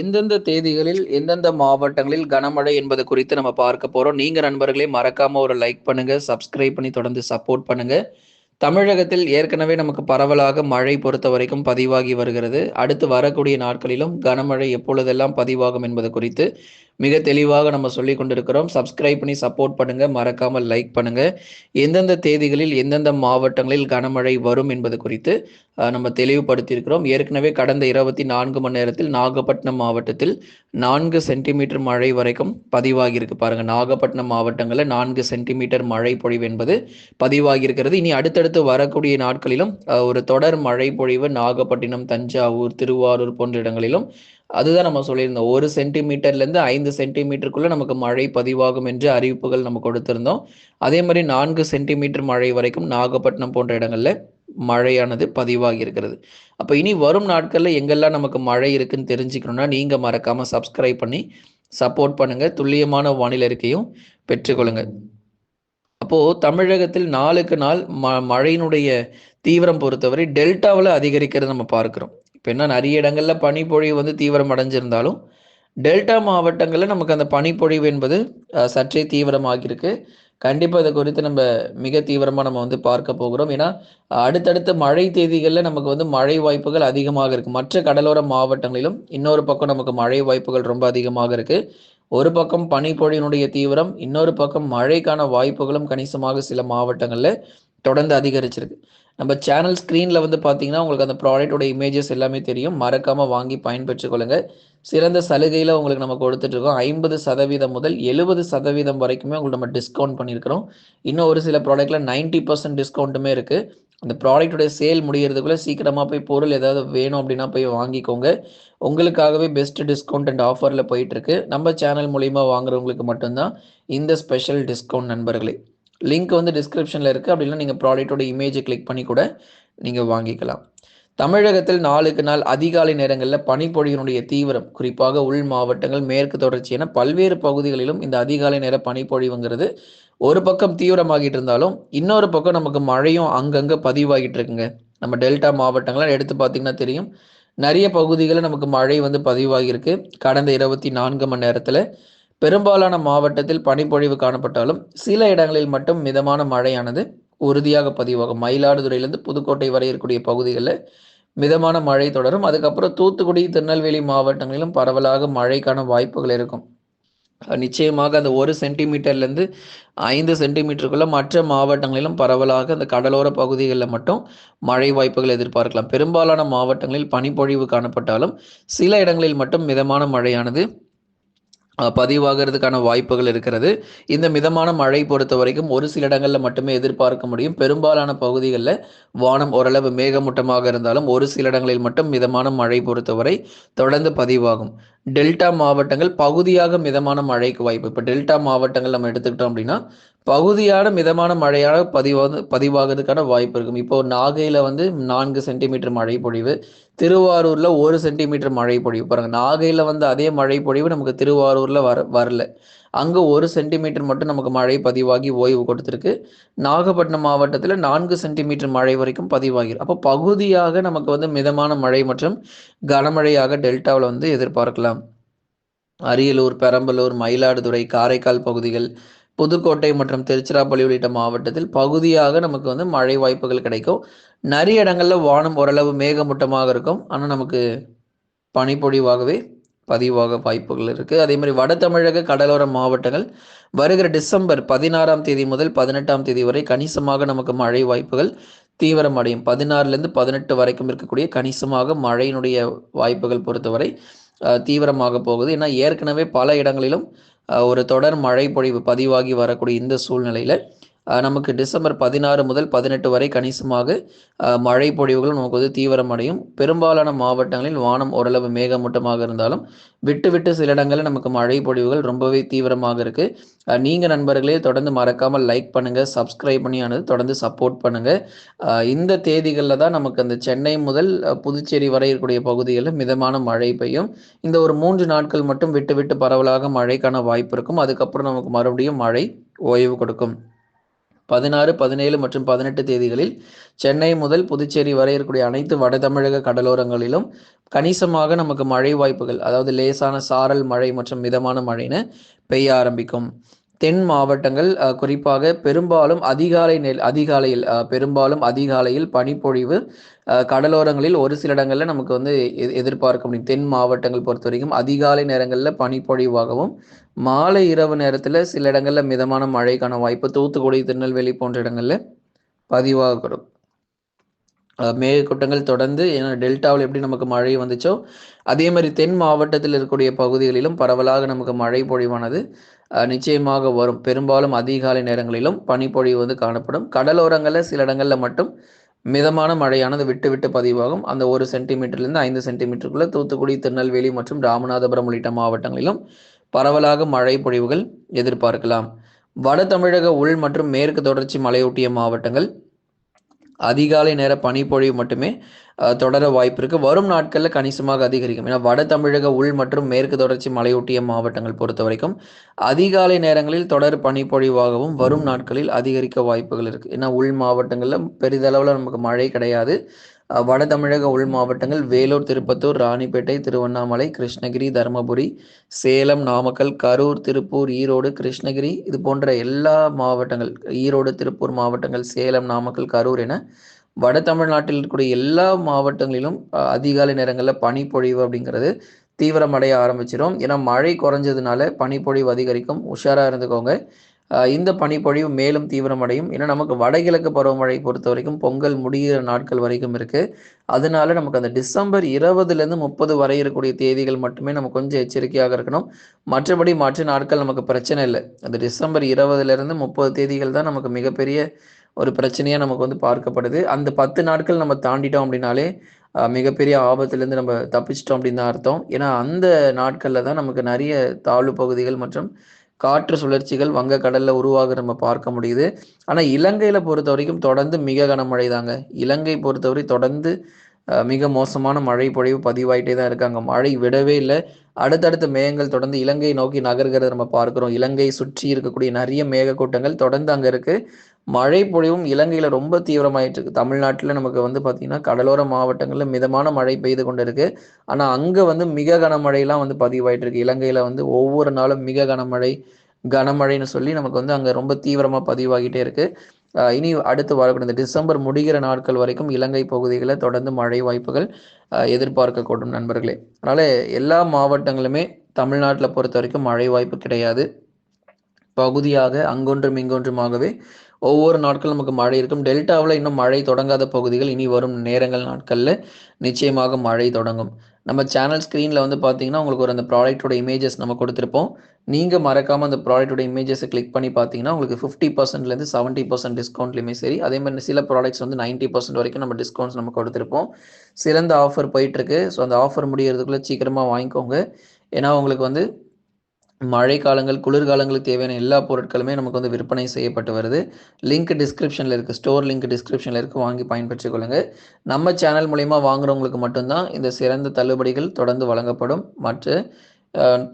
எந்தெந்த தேதிகளில் எந்தெந்த மாவட்டங்களில் கனமழை என்பது குறித்து நம்ம பார்க்க போறோம். நீங்க நண்பர்களே மறக்காம ஒரு லைக் பண்ணுங்க, சப்ஸ்கிரைப் பண்ணி தொடர்ந்து சப்போர்ட் பண்ணுங்க. தமிழகத்தில் ஏற்கனவே நமக்கு பரவலாக மழை பொறுத்த வரைக்கும் பதிவாகி வருகிறது. அடுத்து வரக்கூடிய நாட்களிலும் கனமழை எப்பொழுதெல்லாம் பதிவாகும் என்பது குறித்து மிக தெளிவாக நம்ம சொல்லிக் கொண்டிருக்கிறோம். சப்ஸ்கிரைப் பண்ணி சப்போர்ட் பண்ணுங்க. மறக்காமல் லைக் பண்ணுங்க. எந்தெந்த தேதிகளில் எந்தெந்த மாவட்டங்களில் கனமழை வரும் என்பது குறித்து நம்ம தெளிவுபடுத்தியிருக்கிறோம். ஏற்கனவே கடந்த 24 மணி நேரத்தில் நாகப்பட்டினம் மாவட்டத்தில் நான்கு சென்டிமீட்டர் மழை வரைக்கும் பதிவாகியிருக்கு பாருங்க. நாகப்பட்டினம் மாவட்டங்களில் நான்கு சென்டிமீட்டர் மழை பொழிவு என்பது பதிவாகியிருக்கிறது. இனி அடுத்தடுத்து வரக்கூடிய நாட்களிலும் ஒரு தொடர் மழை பொழிவு நாகப்பட்டினம், தஞ்சாவூர், திருவாரூர் போன்ற இடங்களிலும் அதுதான் நம்ம சொல்லியிருந்தோம். ஒரு சென்டிமீட்டர்லேருந்து ஐந்து சென்டிமீட்டருக்குள்ளே நமக்கு மழை பதிவாகும் என்று அறிவிப்புகள் நம்ம கொடுத்திருந்தோம். அதே மாதிரி நான்கு சென்டிமீட்டர் மழை வரைக்கும் நாகப்பட்டினம் போன்ற இடங்களில் மழையானது பதிவாகி இருக்கிறது. அப்போ இனி வரும் நாட்களில் எங்கெல்லாம் நமக்கு மழை இருக்குன்னு தெரிஞ்சுக்கணும்னா, நீங்கள் மறக்காமல் சப்ஸ்கிரைப் பண்ணி சப்போர்ட் பண்ணுங்கள் துல்லியமான வானிலை இருக்கையும் பெற்றுக்கொள்ளுங்கள் அப்போது தமிழகத்தில் நாளுக்கு நாள் ம மழையினுடைய தீவிரம் பொறுத்தவரை டெல்டாவில் அதிகரிக்கிறத நம்ம பார்க்குறோம் இப்போ என்ன நிறைய இடங்களில் பனிப்பொழிவு வந்து தீவிரம் அடைஞ்சிருந்தாலும், டெல்டா மாவட்டங்களில் நமக்கு அந்த பனிப்பொழிவு என்பது சற்றே தீவிரமாகியிருக்கு. கண்டிப்பாக இதை குறித்து நம்ம மிக தீவிரமாக நம்ம வந்து பார்க்க போகிறோம். ஏன்னா, அடுத்தடுத்த மழை தேதிகளில் நமக்கு வந்து மழை வாய்ப்புகள் அதிகமாக இருக்குது மற்ற கடலோர மாவட்டங்களிலும் இன்னொரு பக்கம் நமக்கு மழை வாய்ப்புகள் ரொம்ப அதிகமாக இருக்குது ஒரு பக்கம் பனிப்பொழிவினுடைய தீவிரம், இன்னொரு பக்கம் மழைக்கான வாய்ப்புகளும் கணிசமாக சில மாவட்டங்களில் தொடர்ந்து அதிகரிச்சிருக்கு. நம்ம சேனல் ஸ்க்ரீனில் வந்து பார்த்தீங்கன்னா, உங்களுக்கு அந்த ப்ராடக்ட்டோட இமேஜஸ் எல்லாமே தெரியும். மறக்காமல் வாங்கி பயன்பெற்றிக்கொள்ளுங்க சிறந்த சலுகையில் உங்களுக்கு நம்ம கொடுத்துட்ருக்கோம் ஐம்பது சதவீதம் முதல் 70% வரைக்குமே உங்களுக்கு நம்ம டிஸ்கவுண்ட் பண்ணியிருக்கிறோம். இன்னும் ஒரு சில ப்ராடக்ட்டில் நைன்ட்டி பர்சன்ட் டிஸ்கவுண்ட்டுமே இருக்குது அந்த ப்ராடக்ட்டோட சேல் முடிகிறதுக்குள்ளே சீக்கிரமாக போய் பொருள் ஏதாவது வேணும் அப்படின்னா போய் வாங்கிக்கோங்க. உங்களுக்காகவே பெஸ்ட் டிஸ்கவுண்ட் அண்ட் ஆஃபரில் போயிட்டுருக்கு. நம்ம சேனல் மூலிமா வாங்குறவங்களுக்கு மட்டும்தான் இந்த ஸ்பெஷல் டிஸ்கவுண்ட் நண்பர்களே. லிங்க் வந்து டிஸ்கிரிப்ஷனில் இருக்குது அப்படி நீங்கள் நீங்க ப்ராடக்ட்டோட இமேஜை கிளிக் பண்ணி கூட நீங்கள் வாங்கிக்கலாம். தமிழகத்தில் நாளுக்கு நாள் அதிகாலை நேரங்களில் பனிப்பொழிவினுடைய தீவிரம், குறிப்பாக உள் மாவட்டங்கள், மேற்கு தொடர்ச்சி என பல்வேறு பகுதிகளிலும் இந்த அதிகாலை நேர பனிப்பொழிவுங்கிறது ஒரு பக்கம் தீவிரமாகிட்டு இருந்தாலும், இன்னொரு பக்கம் நமக்கு மழையும் அங்கங்கே பதிவாகிட்டு இருக்குங்க. நம்ம டெல்டா மாவட்டங்கள்லாம் எடுத்து பார்த்தீங்கன்னா தெரியும். நிறைய பகுதிகளில் நமக்கு மழை வந்து பதிவாகியிருக்கு. கடந்த 24 மணி நேரத்தில் பெரும்பாலான மாவட்டத்தில் பனிப்பொழிவு காணப்பட்டாலும், சில இடங்களில் மட்டும் மிதமான மழையானது உறுதியாக பதிவாகும். மயிலாடுதுறையிலிருந்து புதுக்கோட்டை வரை இருக்கக்கூடிய பகுதிகளில் மிதமான மழை தொடரும். அதுக்கப்புறம் தூத்துக்குடி, திருநெல்வேலி மாவட்டங்களிலும் பரவலாக மழைக்கான வாய்ப்புகள் இருக்கும். நிச்சயமாக அந்த ஒரு சென்டிமீட்டர்லேருந்து ஐந்து சென்டிமீட்டருக்குள்ள மற்ற மாவட்டங்களிலும் பரவலாக அந்த கடலோர பகுதிகளில் மட்டும் மழை வாய்ப்புகள் எதிர்பார்க்கலாம். பெரும்பாலான மாவட்டங்களில் பனிப்பொழிவு காணப்பட்டாலும், சில இடங்களில் மட்டும் மிதமான மழையானது பதிவாகிறதுக்கான வாய்ப்புகள் இருக்கிறது. இந்த மிதமான மழை பொறுத்த வரைக்கும் ஒரு சில இடங்களில் மட்டுமே எதிர்பார்க்க முடியும். பெரும்பாலான பகுதிகளில் வானம் ஓரளவு மேகமூட்டமாக இருந்தாலும், ஒரு சில இடங்களில் மட்டும் மிதமான மழை பொறுத்தவரை தொடர்ந்து பதிவாகும். டெல்டா மாவட்டங்கள் பகுதியாக மிதமான மழைக்கு வாய்ப்பு. இப்போ டெல்டா மாவட்டங்கள் நம்ம எடுத்துக்கிட்டோம் அப்படின்னா பகுதியான மிதமான மழையாக பதிவாக பதிவாகிறதுக்கான வாய்ப்பு இருக்கும். இப்போ நாகையில் வந்து நான்கு சென்டிமீட்டர் மழை பொழிவு, திருவாரூரில் ஒரு சென்டிமீட்டர் மழை பொழிவு. பாருங்கள் நாகையில் வந்து அதே மழை பொழிவு நமக்கு திருவாரூரில் வர வரல. அங்கே ஒரு சென்டிமீட்டர் மட்டும் நமக்கு மழை பதிவாகி ஓய்வு கொடுத்துருக்கு நாகப்பட்டினம் மாவட்டத்தில் நான்கு சென்டிமீட்டர் மழை வரைக்கும் பதிவாகிடும் அப்போ பகுதியாக நமக்கு வந்து மிதமான மழை மற்றும் கனமழையாக டெல்டாவில் வந்து எதிர்பார்க்கலாம். அரியலூர், பெரம்பலூர், மயிலாடுதுறை, காரைக்கால் பகுதிகள், புதுக்கோட்டை மற்றும் திருச்சிராப்பள்ளி உள்ளிட்ட மாவட்டத்தில் பகுதியாக நமக்கு வந்து மழை வாய்ப்புகள் கிடைக்கும். நிறைய இடங்களில் வானம் ஓரளவு மேகமூட்டமாக இருக்கும். ஆனால் நமக்கு பனிப்பொழிவாகவே பதிவாக வாய்ப்புகள் இருக்கு. அதே மாதிரி வட தமிழக கடலோர மாவட்டங்கள் வருகிற டிசம்பர் 16ஆம் தேதி முதல் 18ஆம் தேதி வரை கணிசமாக நமக்கு மழை வாய்ப்புகள் தீவிரமடையும். 16லேருந்து 18 வரைக்கும் இருக்கக்கூடிய கணிசமாக மழையினுடைய வாய்ப்புகள் பொறுத்தவரை தீவிரமாக போகுது. ஏன்னா ஏற்கனவே பல இடங்களிலும் ஒரு தொடர் மழை பொழிவு பதிவாகி வரக்கூடிய இந்த சூழ்நிலையில, நமக்கு டிசம்பர் 16 முதல் 18 வரை கணிசமாக மழை பொழிவுகளும் நமக்கு வந்து தீவிரமடையும். பெரும்பாலான மாவட்டங்களில் வானம் ஓரளவு மேகமூட்டமாக இருந்தாலும், விட்டு விட்டு சில இடங்களில் நமக்கு மழை பொழிவுகள் ரொம்பவே தீவிரமாக இருக்கு. நீங்கள் நீங்க நண்பர்களே தொடர்ந்து மறக்காமல் லைக் பண்ணுங்க, சப்ஸ்கிரைப் பண்ணியானது தொடர்ந்து சப்போர்ட் பண்ணுங்க. இந்த தேதிகளில் தான் நமக்கு அந்த சென்னை முதல் புதுச்சேரி வரை இருக்கக்கூடிய பகுதிகளில் மிதமான மழை பெய்யும். இந்த ஒரு மூன்று நாட்கள் மட்டும் விட்டு விட்டு பரவலாக மழைக்கான வாய்ப்பு இருக்கும். அதுக்கப்புறம் நமக்கு மறுபடியும் மழை ஓய்வு கொடுக்கும். பதினாறு பதினேழு மற்றும் பதினெட்டு தேதிகளில் சென்னை முதல் புதுச்சேரி வரை இருக்கக்கூடிய அனைத்து வட தமிழக கடலோரங்களிலும் கணிசமாக நமக்கு மழை வாய்ப்புகள் அதாவது லேசான சாரல் மழை மற்றும் மிதமான மழைன்னு பெய்ய ஆரம்பிக்கும். தென் மாவட்டங்கள் குறிப்பாக பெரும்பாலும் அதிகாலை நெல் அதிகாலையில் பெரும்பாலும் அதிகாலையில் பனிப்பொழிவு கடலோரங்களில் ஒரு சில இடங்களில் நமக்கு வந்து எதிர்பார்க்க முடியும். தென் மாவட்டங்கள் பொறுத்த வரைக்கும் அதிகாலை நேரங்களில் பனிப்பொழிவாகவும் மாலை இரவு நேரத்தில் சில இடங்களில் மிதமான மழைக்கான வாய்ப்பு தூத்துக்குடி திருநெல்வேலி போன்ற இடங்களில் பதிவாகக்கூடும். மேகக்கூட்டங்கள் தொடர்ந்து ஏன்னா டெல்டாவில் எப்படி நமக்கு மழை வந்துச்சோ அதே மாதிரி தென் மாவட்டத்தில் இருக்கக்கூடிய பகுதிகளிலும் பரவலாக நமக்கு மழை பொழிவானது நிச்சயமாக வரும். பெரும்பாலும் அதிகாலை நேரங்களிலும் பனிப்பொழிவு வந்து காணப்படும். கடலோரங்களில் சில இடங்களில் மட்டும் மிதமான மழையானது விட்டு விட்டு பதிவாகும். அந்த ஒரு சென்டிமீட்டர்லேருந்து ஐந்து சென்டிமீட்டருக்குள்ள தூத்துக்குடி திருநெல்வேலி மற்றும் ராமநாதபுரம் உள்ளிட்ட மாவட்டங்களிலும் பரவலாக மழை பொழிவுகள் எதிர்பார்க்கலாம். வட தமிழக உள் மற்றும் மேற்கு தொடர்ச்சி மலையொட்டிய மாவட்டங்கள் அதிகாலை நேர பனிப்பொழிவு மட்டுமே தொடர வாய்ப்பு இருக்கு வரும் நாட்களில் கணிசமாக அதிகரிக்கும். ஏன்னா வட தமிழக உள் மற்றும் மேற்கு தொடர்ச்சி மலையொட்டிய மாவட்டங்கள் பொறுத்த வரைக்கும் அதிகாலை நேரங்களில் தொடர் பனிப்பொழிவாகவும் வரும் நாட்களில் அதிகரிக்க வாய்ப்புகள் இருக்கு. ஏன்னா உள் மாவட்டங்களில் பெரிதளவில் நமக்கு மழை கிடையாது. வட தமிழக உள் மாவட்டங்கள் வேலூர் திருப்பத்தூர் ராணிப்பேட்டை திருவண்ணாமலை கிருஷ்ணகிரி தருமபுரி சேலம் நாமக்கல் கரூர் திருப்பூர் ஈரோடு கிருஷ்ணகிரி இது போன்ற எல்லா மாவட்டங்கள் ஈரோடு திருப்பூர் மாவட்டங்கள் சேலம் நாமக்கல் கரூர் என வட தமிழ்நாட்டில் இருக்கக்கூடிய எல்லா மாவட்டங்களிலும் அதிகாலை நேரங்களில் பனிப்பொழிவு அப்படிங்கிறது தீவிரமடைய ஆரம்பிச்சிடும் ஏன்னா மழை குறைஞ்சதுனால பனிப்பொழிவு அதிகரிக்கும். உஷாராக இருந்துக்கோங்க. இந்த பனிப்பொழிவு மேலும் தீவிரமடையும். ஏன்னா நமக்கு வடகிழக்கு பருவமழை பொறுத்த வரைக்கும் பொங்கல் முடிகிற நாட்கள் வரைக்கும் இருக்குது அதனால நமக்கு அந்த டிசம்பர் இருபதுலேருந்து முப்பது வரை இருக்கக்கூடிய தேதிகள் மட்டுமே நம்ம கொஞ்சம் எச்சரிக்கையாக இருக்கணும். மற்றபடி மற்ற நாட்கள் நமக்கு பிரச்சனை இல்லை. அந்த டிசம்பர் இருபதுலேருந்து முப்பது தேதிகள் தான் நமக்கு மிகப்பெரிய ஒரு பிரச்சனையாக நமக்கு வந்து பார்க்கப்படுது. அந்த பத்து நாட்கள் நம்ம தாண்டிட்டோம் அப்படின்னாலே மிகப்பெரிய ஆபத்துலேருந்து நம்ம தப்பிச்சிட்டோம் அப்படின்னு தான் அர்த்தம். ஏன்னா அந்த நாட்களில் தான் நமக்கு நிறைய தாழ்வு பகுதிகள் மற்றும் காற்று சுழற்சிகள் வங்கக்கடலில் உருவாக நம்ம பார்க்க முடியுது. ஆனால் இலங்கையில் பொறுத்த வரைக்கும் தொடர்ந்து மிக கனமழை தாங்க இலங்கை பொறுத்தவரை தொடர்ந்து மிக மோசமான மழை பொழிவு பதிவாயிட்டே தான் இருக்காங்க. மழை விடவே இல்லை. அடுத்தடுத்த மேகங்கள் தொடர்ந்து இலங்கையை நோக்கி நகர்கிறத நம்ம பார்க்குறோம். இலங்கையை சுற்றி இருக்கக்கூடிய நிறைய மேகக்கூட்டங்கள் தொடர்ந்து அங்கே இருக்குது மழை பொழிவும் இலங்கையில் ரொம்ப தீவிரமாயிட்டு இருக்கு தமிழ்நாட்டில் நமக்கு வந்து பார்த்தீங்கன்னா கடலோர மாவட்டங்களில் மிதமான மழை பெய்து கொண்டு இருக்கு ஆனால் அங்கே வந்து மிக கனமழையெல்லாம் வந்து பதிவாயிட்டு இருக்கு இலங்கையில் வந்து ஒவ்வொரு நாளும் மிக கனமழை கனமழைன்னு சொல்லி நமக்கு வந்து அங்கே ரொம்ப தீவிரமாக பதிவாகிட்டே இருக்கு. இனி அடுத்து வரக்கூடிய இந்த டிசம்பர் முடிகிற நாட்கள் வரைக்கும் இலங்கை பகுதிகளில் தொடர்ந்து மழை வாய்ப்புகள் எதிர்பார்க்கக்கூடும் நண்பர்களே. அதனால எல்லா மாவட்டங்களுமே தமிழ்நாட்டில் பொறுத்த வரைக்கும் மழை வாய்ப்பு கிடையாது. பகுதியாக அங்கொன்றும் இங்கொன்றுமாகவே ஒவ்வொரு நாட்களும் நமக்கு மழை இருக்கும். டெல்டாவில் இன்னும் மழை தொடங்காத பகுதிகள் இனி வரும் நேரங்கள் நாட்களில் நிச்சயமாக மழை தொடங்கும். நம்ம சேனல் ஸ்க்ரீனில் வந்து பார்த்தீங்கன்னா உங்களுக்கு ஒரு அந்த ப்ராடக்டோட இமேஜஸ் நம்ம கொடுத்துருப்போம். நீங்கள் மறக்காமல் அந்த ப்ராடக்ட்டோட இமேஜஸை கிளிக் பண்ணி பார்த்தீங்கன்னா உங்களுக்கு ஃபிஃப்டி பர்சன்ட்லேருந்து செவன்ட்டி பர்சன்ட் டிஸ்கவுண்ட்லையுமே சரி அதே மாதிரி சில ப்ராடக்ட்ஸ் வந்து நைன்ட்டி பர்சன்ட் வரைக்கும் நம்ம டிஸ்கவுண்ட்ஸ் நம்ம கொடுத்துருப்போம். சிறந்த ஆஃபர் போயிட்டுருக்கு ஸோ அந்த ஆஃபர் முடிகிறதுக்குள்ளே சீக்கிரமாக வாங்கிக்கோங்க. ஏன்னா உங்களுக்கு வந்து மழை காலங்கள் குளிர்காலங்களுக்கு தேவையான எல்லா பொருட்களுமே நமக்கு வந்து விற்பனை செய்யப்பட்டு வருது. லிங்க் டிஸ்கிரிப்ஷனில் இருக்குது ஸ்டோர் லிங்க் டிஸ்கிரிப்ஷனில் இருக்குது வாங்கி பயன்பெற்றுக் கொள்ளுங்கள் நம்ம சேனல் மூலிமா வாங்குறவங்களுக்கு மட்டும்தான் இந்த சிறந்த தள்ளுபடிகள் தொடர்ந்து வழங்கப்படும். மற்ற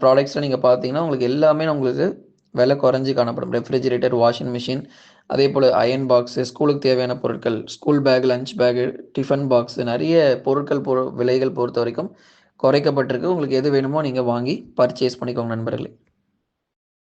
ப்ராடக்ட்ஸில் நீங்கள் பார்த்தீங்கன்னா உங்களுக்கு எல்லாமே உங்களுக்கு விலை குறைஞ்சி காணப்படும். ரெஃப்ரிஜிரேட்டர் வாஷிங் மிஷின் அதே போல் அயன் பாக்ஸு ஸ்கூலுக்கு தேவையான பொருட்கள் school bag lunch bag tiffin box நிறைய பொருட்கள் பொ விலைகள் பொறுத்த வரைக்கும் குறைக்கப்பட்டிருக்கு. உங்களுக்கு எது வேணுமோ நீங்கள் வாங்கி பர்ச்சேஸ் பண்ணிக்கோங்க நண்பர்களே.